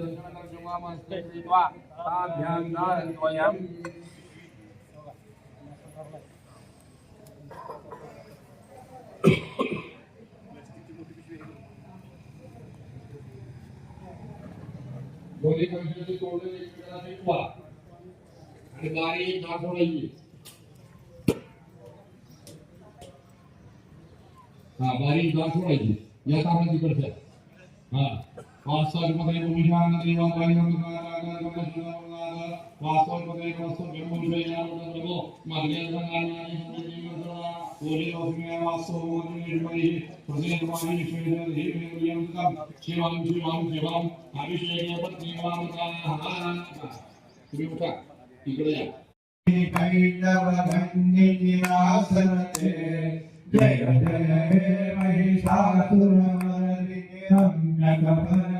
दर्शनकर्षुमामस्ते दोन्ही कंसाचे तोडून एकमेकांना मिटवा आणि बारीक दाखवण्याची हा बारीक दाखवण्याची या तारा तिकडच्या हा. వాస్తవపదే భూమిశానందరి వాస్తవపదే వాస్తవ బింబులు జయ జయ మహిషాసురమర్దినం నగపర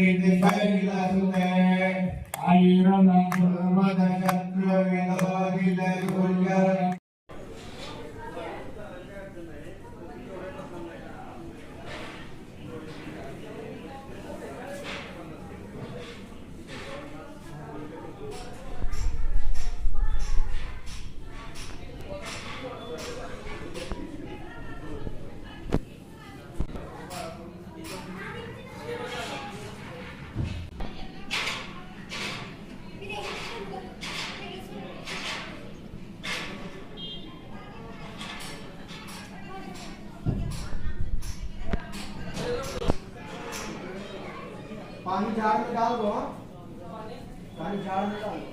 identify पानी झाड़ में डाल दो पानी झाड़ में डाल दो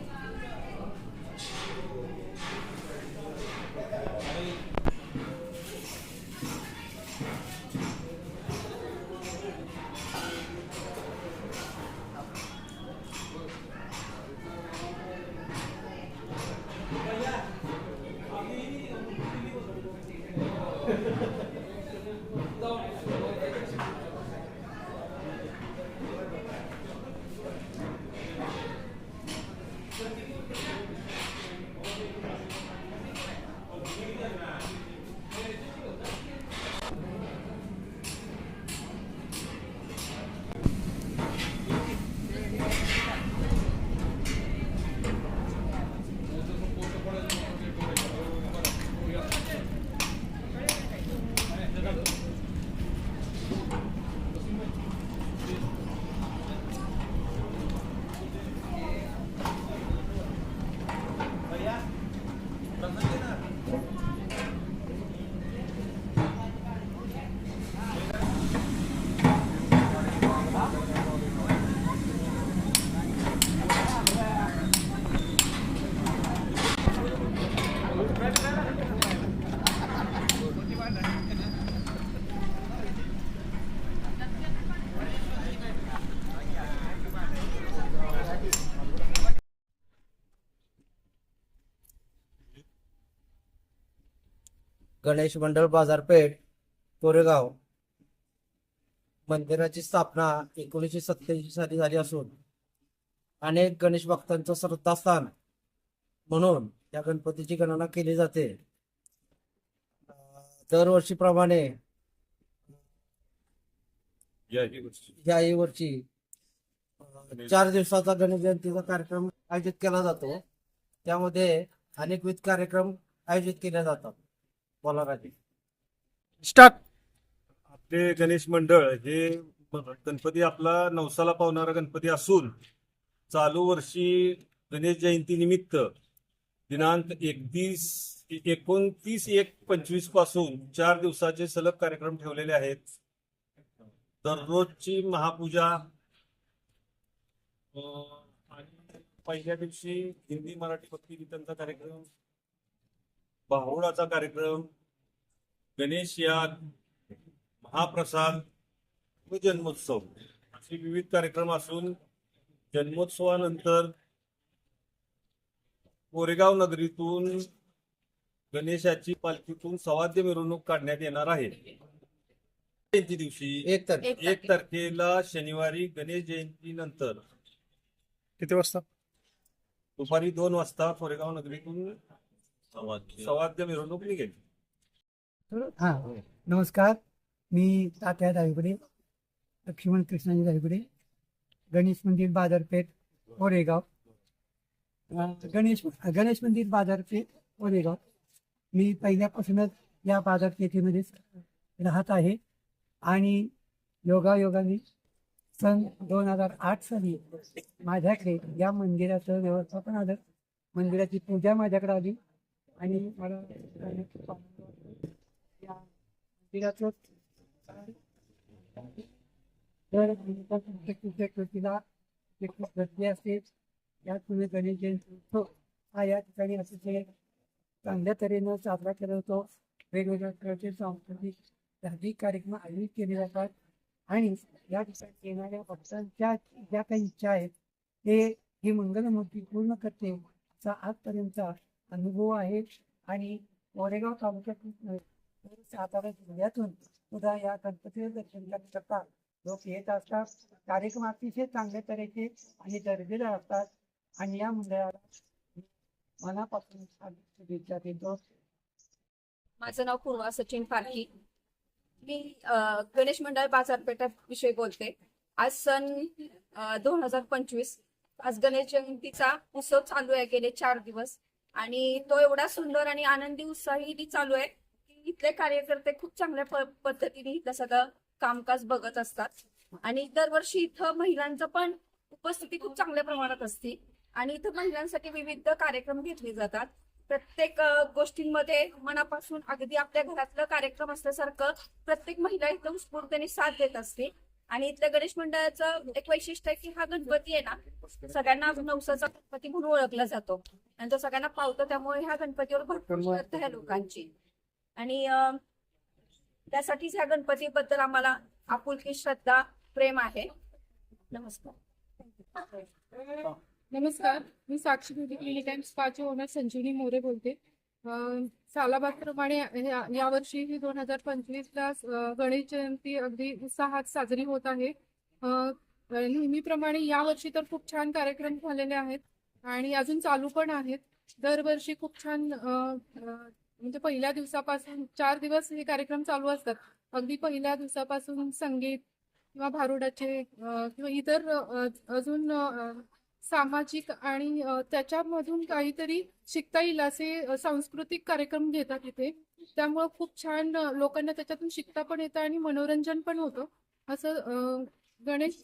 गणेश मंडळ बाजारपेठ कोरेगाव. मंदिराची स्थापना एकोणीसशे सत्याऐंशी साली झाली असून अनेक गणेश भक्तांचं श्रद्धास्थान म्हणून या गणपतीची गणना केली जाते. दरवर्षीप्रमाणे याही वर्षी चार दिवसाचा गणेश जयंतीचा कार्यक्रम आयोजित केला जातो. त्यामध्ये अनेकविध कार्यक्रम आयोजित केले जातात. बोला राजे. स्टार्ट आपले गणेश मंडळ हे गणपती आपला नवसाला पावणारा गणपती असून चालू वर्षी गणेश जयंती निमित्त दिनांक एकतीस एकोणतीस एक पंचवीसपासून चार दिवसाचे सलग कार्यक्रम ठेवलेले आहेत. दररोजची महापूजा आणि पहिल्या दिवशी हिंदी मराठी भक्ती गीतांचा कार्यक्रम बाहुळाचा कार्यक्रम गणेश याग महाप्रसाद व जन्मोत्सव. असे विविध कार्यक्रम असून जन्मोत्सवानंतर कोरेगाव नगरीतून गणेशाची पालखीतून सवाद्य मिरवणूक काढण्यात येणार आहे. जयंती दिवशी एक तर एक तारखेला शनिवारी गणेश जयंती नंतर. किती वाजता? दुपारी दोन वाजता कोरेगाव नगरीतून सवाद्य मिरवणूक निघेल. हा नमस्कार. मी तात्या दायगुडे लक्ष्मण कृष्णाजी दायगुडे गणेश मंदिर बाजारपेठ कोरेगाव. अं, गणेश गणेश मंदिर बाजारपेठ कोरेगाव. मी पहिल्यापासूनच या बाजारपेठेमध्येच राहत आहे आणि योगायोगाने सन दोन हजार आठ साली माझ्याकडे या मंदिराचं व्यवस्थापन आलं. मंदिराची पूजा माझ्याकडे आली. आणि मला. या मंदिराचं प्रत्येक कृतीला जे खूप गर्दी असते या तुम्ही गणेश जयंती उत्सव हा या ठिकाणी अतिशय चांगल्या तऱ्हेनं साजरा केला जातो वेगवेगळ्या प्रकारचे सांस्कृतिक धार्मिक कार्यक्रम आयोजित केले जातात आणि या ठिकाणी येणाऱ्या भक्तांच्या ज्या काही इच्छा आहेत ते ही मंगलमूर्ती पूर्ण करते असा आजपर्यंतचा अनुभव आहे. आणि मोरेगाव तालुक्यातून सातारा जिल्ह्यातून सुद्धा या गणपतीचे दर्शन करता लोक येत असतात. कार्यक्रम अतिशय चांगल्या तऱ्हेचे आणि दर्जेदार असतात. आणि या मंडळाला मनापासून शुभेच्छा देतो. माझं नाव पूर्वा सचिन पारखी मी गणेश मंडळ बाजारपेठा विषयी बोलते. आज सन दोन हजार पंचवीस आज गणेश जयंतीचा उत्सव चालू आहे. गेले चार दिवस. आणि तो एवढा सुंदर आणि आनंदी उत्साही चालू आहे की इथले कार्यकर्ते खूप चांगल्या पद्धतीने इथलं सगळं कामकाज बघत असतात. आणि दरवर्षी इथं महिलांचं पण उपस्थिती खूप चांगल्या प्रमाणात असते. आणि इथं महिलांसाठी विविध कार्यक्रम घेतले जातात. प्रत्येक गोष्टींमध्ये मनापासून अगदी आपल्या घरातलं कार्यक्रम असल्यासारखं प्रत्येक महिला इथं उत्स्फूर्तीने साथ देत असते. आणि इथल्या गणेश मंडळाचं एक वैशिष्ट्य आहे की हा गणपती आहे ना सगळ्यांना नवसाचा गणपती म्हणून ओळखला जातो. आणि तो सगळ्यांना पावतो त्यामुळे ह्या गणपतीवर भरपूर श्रद्धा आहे लोकांची. आणि त्यासाठीच ह्या गणपतीबद्दल आम्हाला आपुलकी श्रद्धा प्रेम आहे. नमस्कार. नमस्कार. मी साक्षी ब्युटी क्लिनिक अँड स्पाचे ओनर संजीवनी मोरे बोलते. सालाबादप्रमाणे म्हणजे या- यावर्षी दोन हजार पंचवीसला गणेश जयंती अगदी उत्साहात साजरी होत आहे. नेहमीप्रमाणे यावर्षी तर खूप छान कार्यक्रम झालेले आहेत आणि अजून चालू पण आहेत. दरवर्षी खूप छान म्हणजे पहिल्या दिवसापासून चार दिवस हे कार्यक्रम चालू असतात. अगदी पहिल्या दिवसापासून संगीत किंवा भारुडाचे किंवा इतर अजून सामाजिक आणि त्याच्यामधून काहीतरी शिकता येईल असे सांस्कृतिक कार्यक्रम घेतात इथे. त्यामुळं खूप छान लोकांना त्याच्यातून शिकता पण येतं आणि मनोरंजन पण होतं. असं गणेश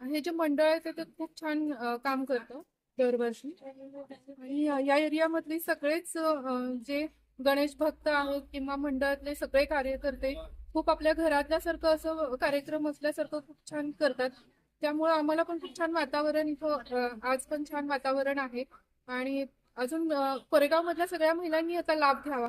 हे जे मंडळ आहे ते खूप छान काम करतं दरवर्षी. आणि या एरियामधले सगळेच जे गणेश भक्त आहोत किंवा मंडळातले सगळे कार्यकर्ते खूप आपल्या घरातल्यासारखं असं कार्यक्रम असल्यासारखं खूप छान करतात. त्यामुळे आम्हाला पण खूप छान वातावरण इथं आज पण छान वातावरण आहे. आणि अजून कोरेगाव मधल्या सगळ्या महिलांनी याचा लाभ घ्यावा.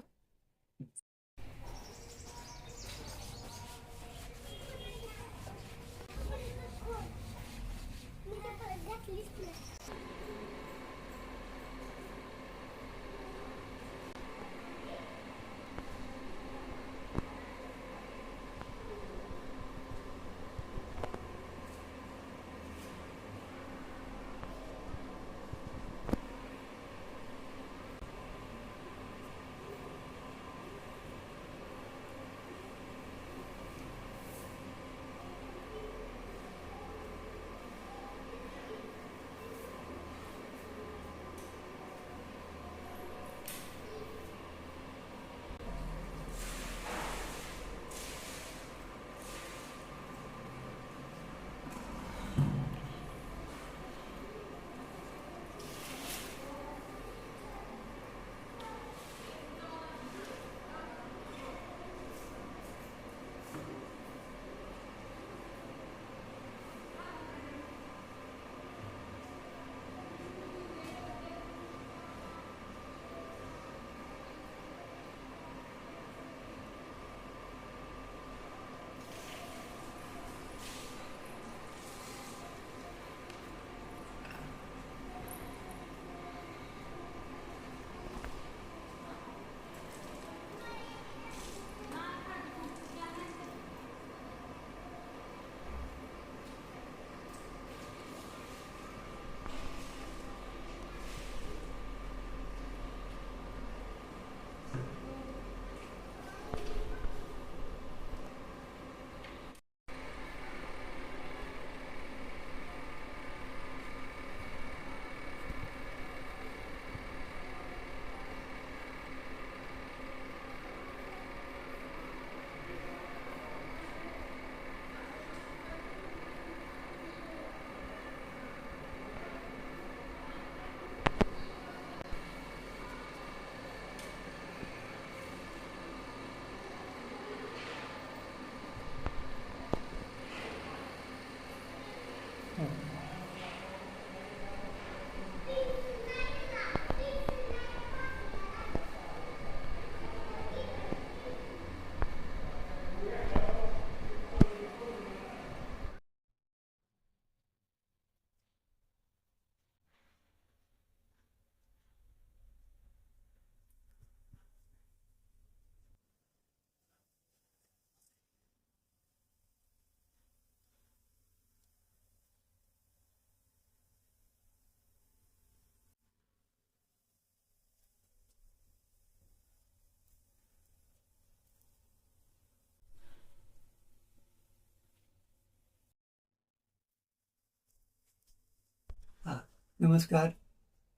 नमस्कार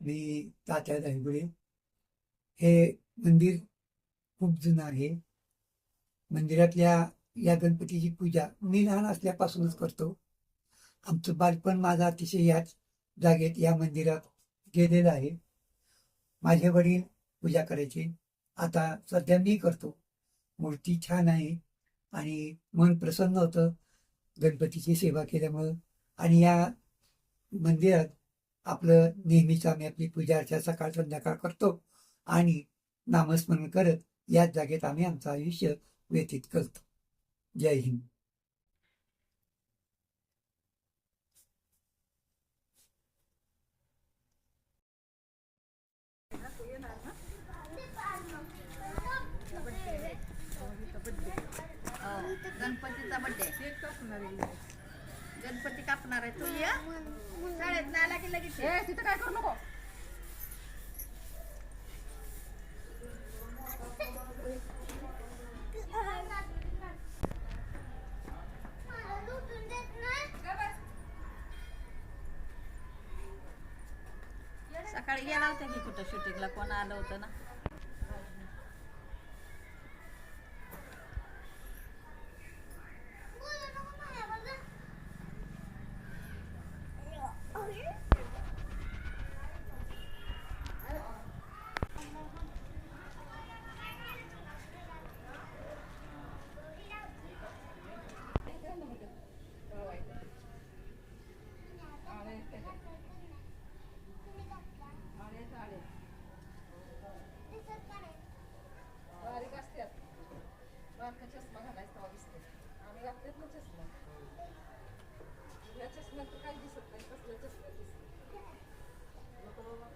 मी तात्या दायगुडे हे मंदिर खूप जुनं आहे. मंदिरातल्या या गणपतीची पूजा मी लहान असल्यापासूनच करतो. आमचं बालपण माझं अतिशय याच जागेत या मंदिरात गेलेलं आहे. माझे वडील पूजा करायचे. आता सध्या मी करतो. मूर्ती छान आहे आणि मन प्रसन्न होतं. गणपतीची सेवा केल्यामुळं आणि या मंदिरात आपलं नेहमीच आम्ही आपली पूजा अर्चा सकाळ संध्याकाळ करतो आणि नामस्मरण करत याच जागेत आम्ही आमचं आयुष्य व्यतीत करतो. जय हिंद. गणपतीचा बड्डे गणपती कापणार आहे. तू या. शाळेत आला की लगेच तिथं काय करू नको. सकाळी गेला होता की कुठं शूटिंगला कोण आलं होतं ना बारीक असतात बारका चष्मा घालायचा तेव्हा दिसते आम्ही घालतेच ना चष्मा या चष्म्यात तर काही दिसत नाही कसल्या चष्म्यात दिसत नको बाबा.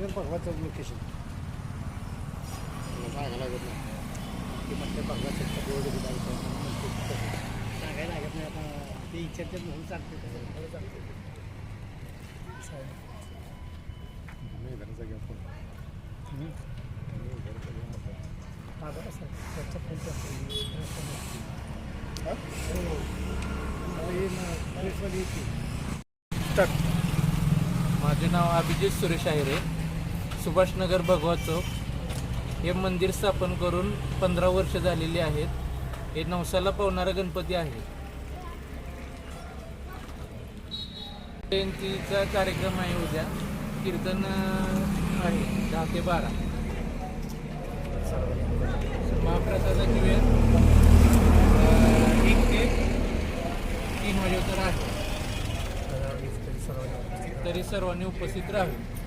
सुभाषनगर भगवा चौक लोकेशन सांगायला लागत नाही. ते म्हटलं भगवा चौक बोर्ड दिला होता. म्हणते तसं. सांगायला लागत नाही आता ते इच्छाचे म्हणून चालते चालते माझा कसा त्याचा फोन माझे नाव अभिजित सुरेश आहे सुभाषनगर भगवा चौक. हे मंदिर स्थापन करून पंधरा वर्ष झालेली आहेत. हे नवसाला पावणारा गणपती आहे. जयंतीचा कार्यक्रम आहे उद्या. कीर्तन आहे. दहा ते बारा. महाप्रसादाची वेळ एक ते तीन वाजेवर आहे तरी सर्वांनी उपस्थित राहावे.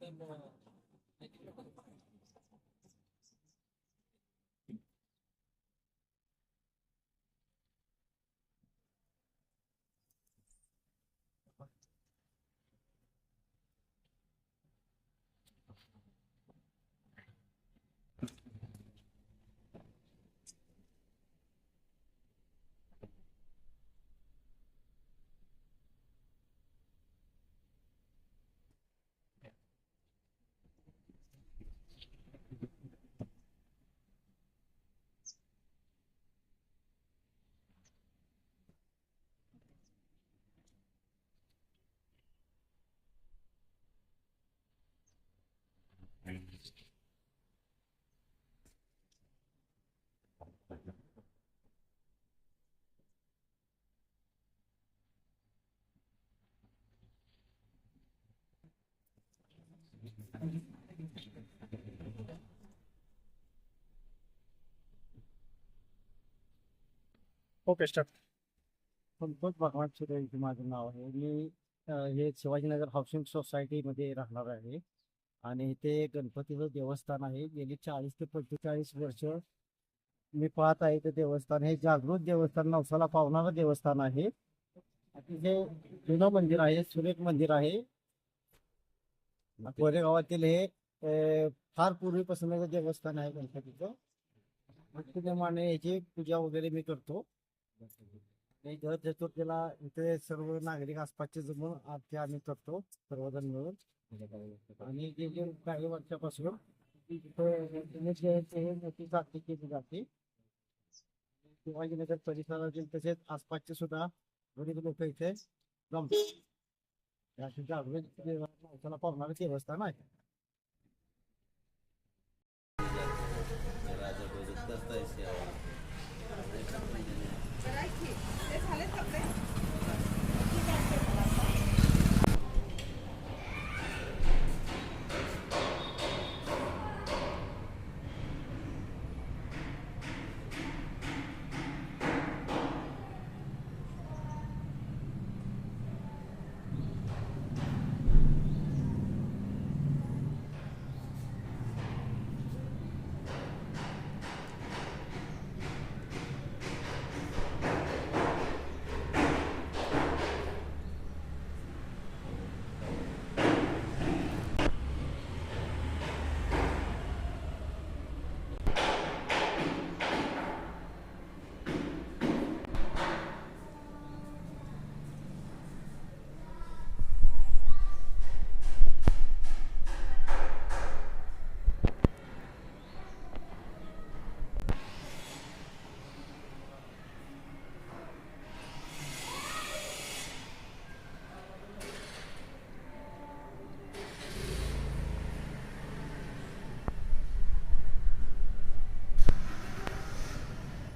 でも ओके स्टार्ट भगवान सुरेश माझं नाव आहे. मी हे शिवाजीनगर हाऊसिंग सोसायटीमध्ये राहणार आहे. आणि इथे गणपतीचं देवस्थान आहे. गेली चाळीस ते पंचेचाळीस वर्ष मी पाहत आहे ते देवस्थान. हे जागृत देवस्थान नवसाला पावणारं देवस्थान आहे. अतिशय जुनं मंदिर आहे सुरेख मंदिर आहे. कोरेगावातील हे अ, फार पूर्वीपासूनचं देवस्थान आहे गणपतीचं. त्याप्रमाणे याची पूजा वगैरे मी करतो. आणि दर चतुर्थीला इथे सर्व नागरिक आसपासचे जमून आरती आम्ही करतो सर्वजण मिळून. आणि गेली काही वर्षापासून इथे गणेश जयंती मोठी साजरी केली जाते शिवाजीनगर परिसरातील तसेच आसपासचे सुद्धा गरीब लोक इथे जमतात. अशी जागृत माणसाला पावणारं देवस्थान आहे जरा ऐक